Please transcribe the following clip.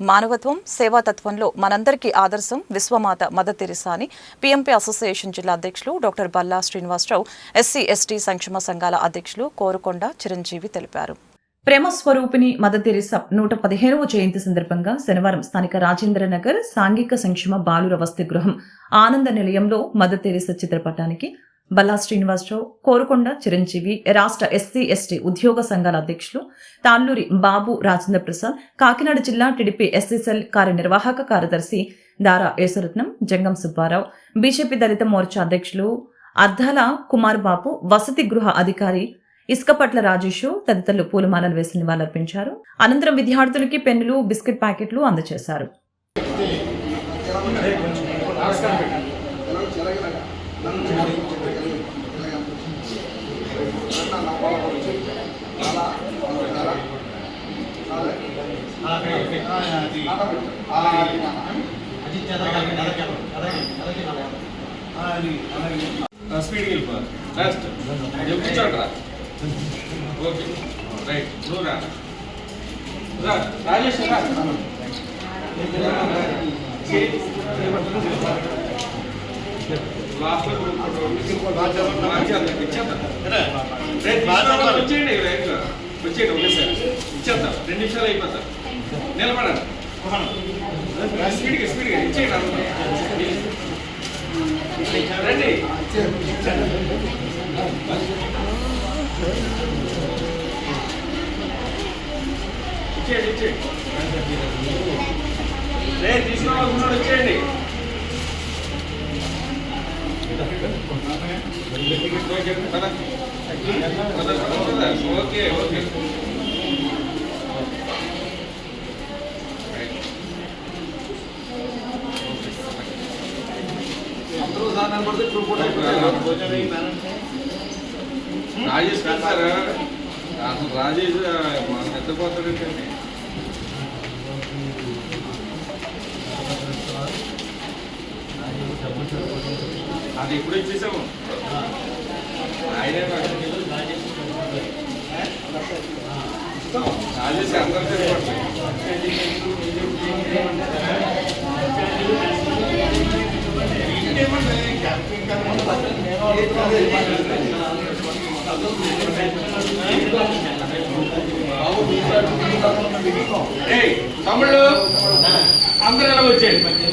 మానవత్వం సేవాతత్వంలో మనందరికీ ఆదర్శం విశ్వమాత మదర్ తెరిసా అని పీఎంపీ అసోసియేషన్ జిల్లా అధ్యక్షులు doctor Balla Srinivasa Rao SC ST సంక్షేమ సంఘాల అధ్యక్షులు కోరుకొండ చిరంజీవి తెలిపారు. ప్రేమ స్వరూపిణి మదర్ తెరిసా నూట పదిహేనవ జయంతి సందర్భంగా శనివారం స్థానిక రాజేంద్ర నగర్ సాంఘిక సంక్షేమ బాలుర వసతి గృహం ఆనంద నిలయంలో మదర్ తెరిసా చిత్రపటానికి బల్లా శ్రీనివాసరావు కోరుకొండ చిరంజీవి రాష్ట్ర ఎస్సీ ఎస్టీ ఉద్యోగ సంఘాల అధ్యక్షులు తాళ్ళూరి బాబు రాజేంద్ర ప్రసాద్ కాకినాడ జిల్లా టీడీపీ ఎస్సీసెల్ కార్యనిర్వాహక కార్యదర్శి దారా యేసరత్నం జంగం సుబ్బారావు బీజేపీ దళిత మోర్చా అధ్యక్షులు అర్ధాల కుమార్ బాబు వసతి గృహ అధికారి ఇసుకపట్ల రాజేషు తదితరులు పూలమాలలు వేసి నివాళులర్పించారు. అనంతరం విద్యార్థులకి పెన్నులు బిస్కెట్ ప్యాకెట్లు అందజేశారు. స్పీడ్కి వెళ్ళిపోవాలి లాస్ట్ నువ్వు కూర్చోండి రా ఓకే రైట్ నువ్వు రా రా రాజేష్ రా లాస్ట్ వచ్చేయండి రైట్ వచ్చేయండి సార్ ఇచ్చేద్దాం రెండు నిమిషాలు అయిపోతా నిలబడండి స్పీడ్గా స్పీడ్గా ఇచ్చేయండి రండి ఇచ్చేయండి ఇచ్చేయండి. రే తీసుకోవాలనుకున్నాడు వచ్చేయండి. ఓకే ఓకే రాజేష్ సార్ అసలు రాజేష్ మన నిద్రపోతాడంటే అది ఇప్పుడు ఇచ్చేసాము ఆయనే రాజేష్ అందరికీ ఏయ్ తమ్ముళ్ళు అందరూ ఎలా వచ్చేయండి